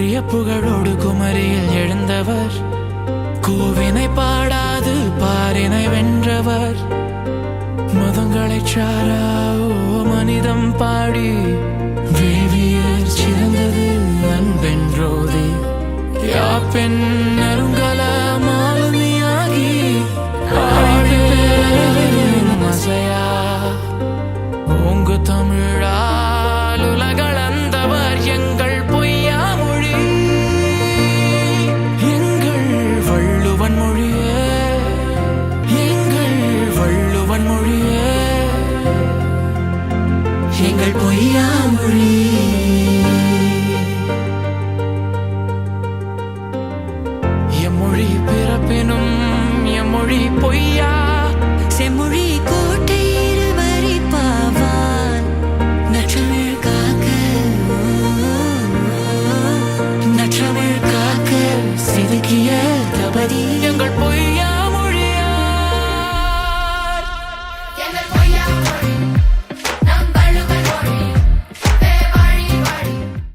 குன்றிய புகழோடு குமரியில் எழுந்தவர். கூவினை பாடாது பாரினை வென்றவர். மதங்களை சாரா ஓ மனிதம் பாடி. வேவியர் சிறந்தது அன்பென்றோதி யாப்பெண் நெருங்கல மாலுமியாகி. ஆடிப்பேரும் அசையா ஓங்கு Sorry, but I've been on